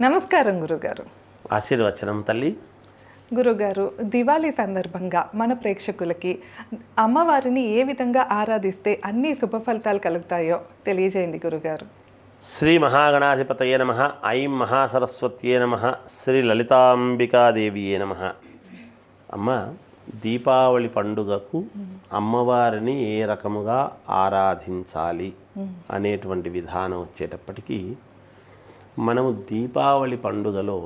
నమస్కారం గురుగారు. ఆశీర్వచనం తల్లి. గురుగారు దివాళీ సందర్భంగా మన ప్రేక్షకులకి అమ్మవారిని ఏ విధంగా ఆరాధిస్తే అన్ని శుభ ఫలితాలు కలుగుతాయో తెలియజేయండి గురుగారు. శ్రీ మహాగణాధిపతయే నమ ఐం మహాసరస్వత్యే నమ శ్రీ లలితాంబికాదేవియే నమ. అమ్మ దీపావళి పండుగకు అమ్మవారిని ఏ రకముగా ఆరాధించాలి అనేటువంటి విధానం వచ్చేటప్పటికీ మనము దీపావళి పండుగలో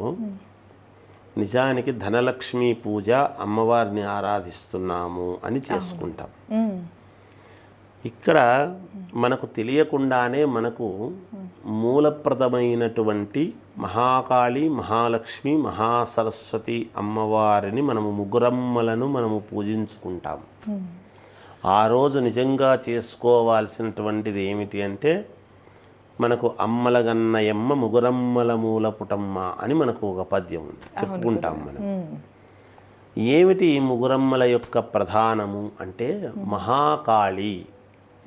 నిజానికి ధనలక్ష్మి పూజ అమ్మవారిని ఆరాధిస్తున్నాము అని చేసుకుంటాం. ఇక్కడ మనకు తెలియకుండానే మనకు మూలప్రదమైనటువంటి మహాకాళి మహాలక్ష్మి మహాసరస్వతి అమ్మవారిని మనము ముగ్గురమ్మలను మనము పూజించుకుంటాం. ఆ రోజు నిజంగా చేసుకోవాల్సినటువంటిది ఏమిటి అంటే మనకు అమ్మల గన్నయమ్మ ముగురమ్మల మూల పుటమ్మ అని మనకు ఒక పద్యం ఉంది. చెప్పుకుంటాం మనం. ఏమిటి ముగురమ్మల యొక్క ప్రధానము అంటే మహాకాళి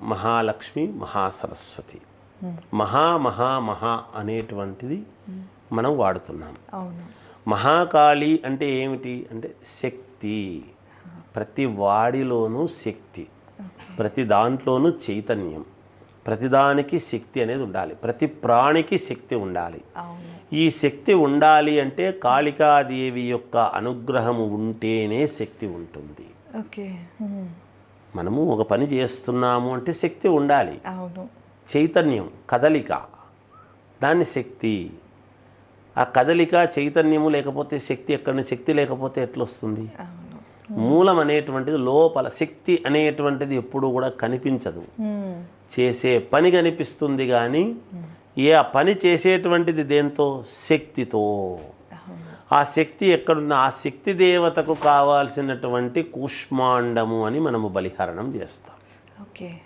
మహాలక్ష్మి మహాసరస్వతి. మహా మహా మహా అనేటువంటిది మనం వాడుతున్నాం. మహాకాళి అంటే ఏమిటి అంటే శక్తి. ప్రతి వాడిలోనూ శక్తి. ప్రతి దాంట్లోనూ చైతన్యం. ప్రతిదానికి శక్తి అనేది ఉండాలి. ప్రతి ప్రాణికి శక్తి ఉండాలి. అవును. ఈ శక్తి ఉండాలి అంటే కాళికాదేవి యొక్క అనుగ్రహము ఉంటేనే శక్తి ఉంటుంది. మనము ఒక పని చేస్తున్నాము అంటే శక్తి ఉండాలి. అవును. చైతన్యం కదలిక. దాన్ని శక్తి. ఆ కదలిక చైతన్యము లేకపోతే శక్తి ఎక్కడ శక్తి లేకపోతే ఎట్లొస్తుంది అవును. మూలం అనేటువంటిది లోపల శక్తి అనేటువంటిది ఎప్పుడూ కూడా కనిపించదు. చేసే పని కనిపిస్తుంది కానీ ఏ ఆ పని చేసేటువంటిది దేంతో? శక్తితో. ఆ శక్తి ఎక్కడున్న ఆ శక్తి దేవతకు కావాల్సినటువంటి కూష్మాండము అని మనము బలిహరణం చేస్తాం. ఓకే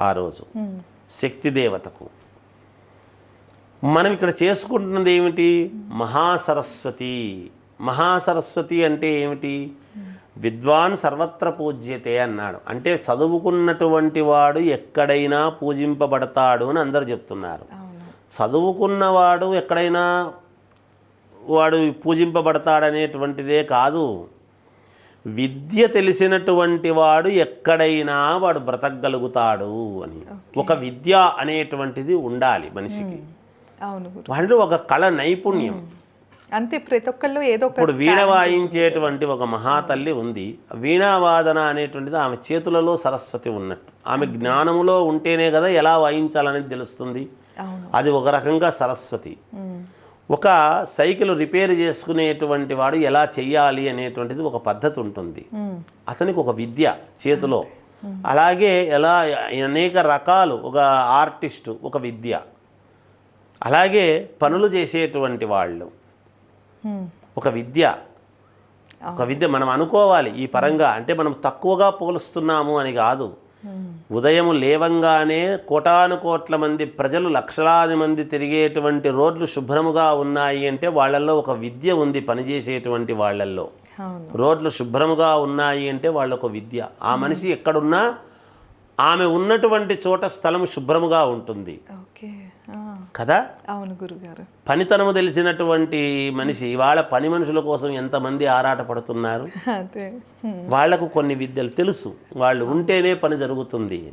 ఆ. రోజు. శక్తి దేవతకు. మనం ఇక్కడ చేసుకుంటున్నది ఏమిటి? మహాసరస్వతి. మహాసరస్వతి అంటే ఏమిటి? విద్వాన్ సర్వత్ర పూజ్యతే అన్నాడు. అంటే చదువుకున్నటువంటి వాడు ఎక్కడైనా పూజింపబడతాడు అని అందరు చెప్తున్నారు. చదువుకున్నవాడు ఎక్కడైనా వాడు పూజింపబడతాడనేటువంటిదే కాదు. విద్య తెలిసినటువంటి వాడు ఎక్కడైనా వాడు బ్రతకగలుగుతాడు అని. ఒక విద్య అనేటువంటిది ఉండాలి మనిషికి. వాడిలో ఒక కళ నైపుణ్యం. అంతే ప్రతి ఒక్కళ్ళు ఏదో ఒక ఇప్పుడు వీణ వాయించేటువంటి ఒక మహాతల్లి ఉంది. వీణావాదన అనేటువంటిది ఆమె చేతులలో సరస్వతి ఉన్నట్టు. ఆమె జ్ఞానములో ఉంటేనే కదా ఎలా వాయించాలనేది తెలుస్తుంది. అది ఒక రకంగా సరస్వతి. ఒక సైకిల్ రిపేర్ చేసుకునేటువంటి వాడు ఎలా చెయ్యాలి అనేటువంటిది ఒక పద్ధతి ఉంటుంది. అతనికి ఒక విద్య చేతిలో. అలాగే ఎలా అనేక రకాలు ఒక ఆర్టిస్టు ఒక విద్య. అలాగే పనులు చేసేటువంటి వాళ్ళు. ఒక విద్య. ఒక విద్య మనం అనుకోవాలి ఈ పరంగా. అంటే మనం తక్కువగా పోలుస్తున్నాము అని కాదు. ఉదయం లేవంగానే కోటాను కోట్ల మంది ప్రజలు లక్షలాది మంది తిరిగేటువంటి రోడ్లు శుభ్రముగా ఉన్నాయి అంటే వాళ్ళల్లో ఒక విద్య ఉంది పనిచేసేటువంటి వాళ్ళల్లో. రోడ్లు శుభ్రముగా ఉన్నాయి అంటే వాళ్ళొక విద్య. ఆ మనిషి ఎక్కడున్నా ఆమె ఉన్నటువంటి చోట స్థలం శుభ్రముగా ఉంటుంది. కదా? అవును గురుగారు. పనితనము తెలిసినటువంటి మనిషి వాళ్ళ పని మనుషుల కోసం ఎంతమంది ఆరాట పడుతున్నారు. వాళ్ళకు కొన్ని విద్యలు తెలుసు. వాళ్ళు ఉంటేనే పని జరుగుతుంది.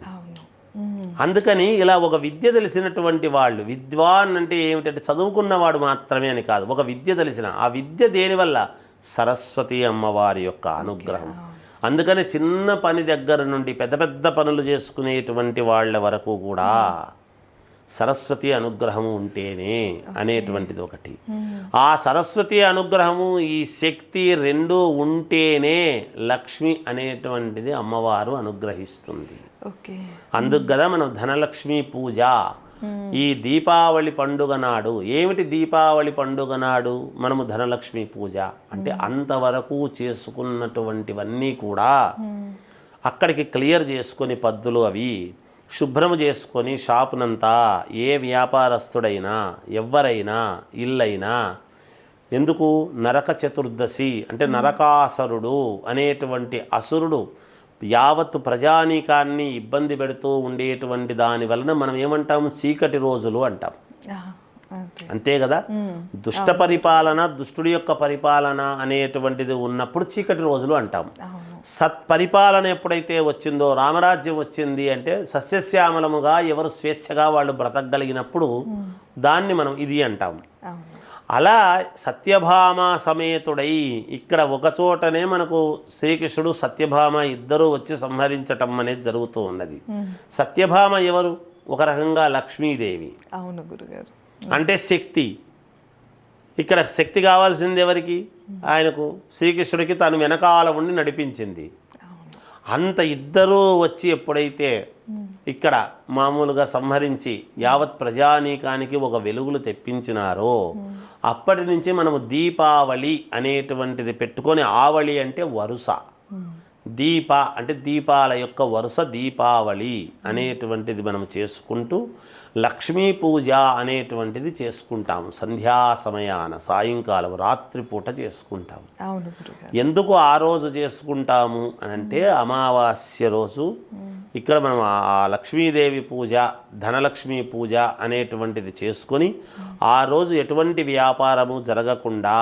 అందుకని ఇలా ఒక విద్య తెలిసినటువంటి వాళ్ళు విద్వాన్ అంటే ఏమిటంటే చదువుకున్నవాడు మాత్రమే అని కాదు ఒక విద్య తెలిసిన ఆ విద్య దేనివల్ల? సరస్వతి అమ్మవారి యొక్క అనుగ్రహం. అందుకని చిన్న పని దగ్గర నుండి పెద్ద పెద్ద పనులు చేసుకునేటువంటి వాళ్ళ వరకు కూడా సరస్వతి అనుగ్రహము ఉంటేనే అనేటువంటిది ఒకటి. ఆ సరస్వతి అనుగ్రహము ఈ శక్తి రెండు ఉంటేనే లక్ష్మి అనేటువంటిది అమ్మవారు అనుగ్రహిస్తుంది. ఓకే. అందుకు కదా మనం ధనలక్ష్మి పూజ. ఈ దీపావళి పండుగ నాడు ఏమిటి దీపావళి పండుగ నాడు? మనము ధనలక్ష్మి పూజ. అంటే అంతవరకు చేసుకున్నటువంటివన్నీ కూడా అక్కడికి క్లియర్ చేసుకొని పద్దులు అవి శుభ్రము చేసుకొని షాపునంతా ఏ వ్యాపారస్తుడైనా ఎవరైనా ఇల్లైనా ఎందుకు? నరక చతుర్దశి అంటే నరకాసురుడు అనేటువంటి అసురుడు యావత్తు ప్రజానీకాన్ని ఇబ్బంది పెడుతూ ఉండేటువంటి దాని వలన మనం ఏమంటాం? చీకటి రోజులు అంటాం. అంతే. కదా? దుష్ట పరిపాలన దుష్టుడి యొక్క పరిపాలన అనేటువంటిది ఉన్నప్పుడు చీకటి రోజులు అంటాం. అవును. సత్ పరిపాలన ఎప్పుడైతే వచ్చిందో రామరాజ్యం వచ్చింది అంటే సస్యశ్యామలముగా ఎవరు స్వేచ్ఛగా వాళ్ళు బ్రతకగలిగినప్పుడు దాన్ని మనం ఇది అంటాం. అలా సత్యభామ సమేతుడై ఇక్కడ ఒక చోటనే మనకు శ్రీకృష్ణుడు సత్యభామ ఇద్దరూ వచ్చి సంహరించటం అనేది జరుగుతూ ఉన్నది. సత్యభామ ఎవరు? ఒక రకంగా లక్ష్మీదేవి. అవును గురుగారు. అంటే శక్తి. ఇక్కడ శక్తి కావాల్సింది ఎవరికి? ఆయనకు శ్రీకృష్ణుడికి తను వెనకాల ఉండి నడిపించింది. అంత ఇద్దరూ వచ్చి ఎప్పుడైతే ఇక్కడ మామూలుగా సంహరించి యావత్ ప్రజానీకానికి ఒక వెలుగులు తెప్పించినారో అప్పటి నుంచి మనము దీపావళి అనేటువంటిది పెట్టుకొని ఆవళి అంటే వరుస. దీప అంటే దీపాల యొక్క వరుస దీపావళి అనేటువంటిది మనం చేసుకుంటూ లక్ష్మీ పూజ అనేటువంటిది చేసుకుంటాము. సంధ్యా సమయాన సాయంకాలం రాత్రిపూట చేసుకుంటాము. ఎందుకు ఆ రోజు చేసుకుంటాము అని అంటే అమావాస్య రోజు ఇక్కడ మనం ఆ- లక్ష్మీదేవి పూజ ధనలక్ష్మి పూజ అనేటువంటిది చేసుకొని ఆ రోజు ఎటువంటి వ్యాపారము జరగకుండా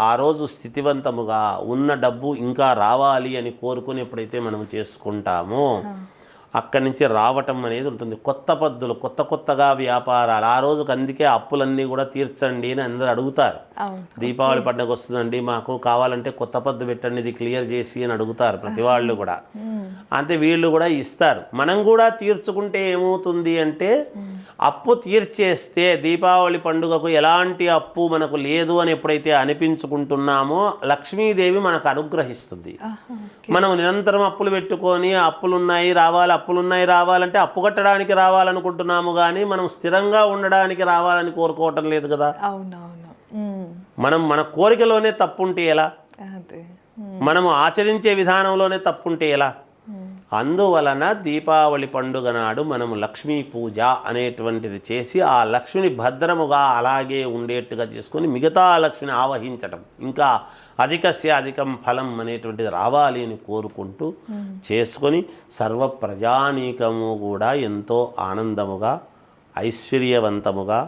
ఆ రోజు స్థితివంతముగా ఉన్న డబ్బు ఇంకా రావాలి అని కోరుకుని ఎప్పుడైతే మనం చేసుకుంటామో అక్కడి నుంచి రావటం అనేది ఉంటుంది. కొత్త పద్ధతులు కొత్త కొత్తగా వ్యాపారాలు. ఆ రోజుకి అందుకే అప్పులన్నీ కూడా తీర్చండి అని అందరూ అడుగుతారు. దీపావళి పండుగ వస్తుందండి మాకు కావాలంటే కొత్త పద్దు పెట్టండి ఇది క్లియర్ చేసి అని అడుగుతారు ప్రతి వాళ్ళు కూడా. అంతే వీళ్ళు కూడా ఇస్తారు. మనం కూడా తీర్చుకుంటే ఏమవుతుంది అంటే అప్పు తీర్చేస్తే దీపావళి పండుగకు ఎలాంటి అప్పు మనకు లేదు అని ఎప్పుడైతే అనిపించుకుంటున్నామో లక్ష్మీదేవి మనకు అనుగ్రహిస్తుంది. మనం నిరంతరం అప్పులు పెట్టుకొని అప్పులు ఉన్నాయి రావాలి అప్పులు ఉన్నాయి రావాలంటే అప్పు కట్టడానికి రావాలనుకుంటున్నాము కానీ మనం స్థిరంగా ఉండడానికి రావాలని కోరుకోవటం లేదు కదా. మనం మన కోరికలోనే తప్పుంటే ఎలా? మనము ఆచరించే విధానంలోనే తప్పుంటే ఎలా? అందువలన దీపావళి పండుగ నాడు మనము లక్ష్మీ పూజ అనేటువంటిది చేసి ఆ లక్ష్మిని భద్రముగా అలాగే ఉండేట్టుగా చేసుకొని మిగతా లక్ష్మిని ఆవహించటం ఇంకా అధికస్య అధికం ఫలం అనేటువంటిది రావాలి అని కోరుకుంటూ చేసుకొని సర్వ ప్రజానీకము కూడా ఎంతో ఆనందముగా ఐశ్వర్యవంతముగా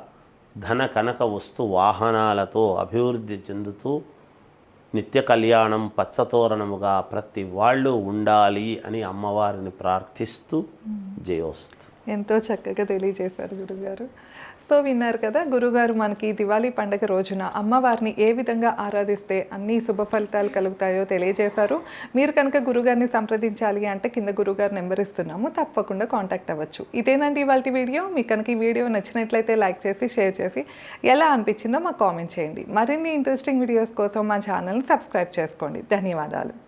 ధన కనక వస్తు వాహనాలతో అభివృద్ధి చెందుతూ నిత్య కళ్యాణం పచ్చతోరణముగా ప్రతి వాళ్ళు ఉండాలి అని అమ్మవారిని ప్రార్థిస్తూ జయోస్తు. ఎంతో చక్కగా తెలియజేశారు గురుగారు. సో విన్నారు కదా గురుగారు మనకి దివాళీ పండగ రోజున అమ్మవారిని ఏ విధంగా ఆరాధిస్తే అన్ని శుభ ఫలితాలు కలుగుతాయో తెలియజేశారు. మీరు కనుక గురుగారిని సంప్రదించాలి అంటే కింద గురుగారు నెంబర్ ఇస్తున్నాము తప్పకుండా కాంటాక్ట్ అవ్వచ్చు. ఇదేనండి ఇవాళ వీడియో. మీకు కనుక ఈ వీడియో నచ్చినట్లయితే లైక్ చేసి షేర్ చేసి ఎలా అనిపించిందో మాకు కామెంట్ చేయండి. మరిన్ని ఇంట్రెస్టింగ్ వీడియోస్ కోసం మా ఛానల్ని సబ్స్క్రైబ్ చేసుకోండి. ధన్యవాదాలు.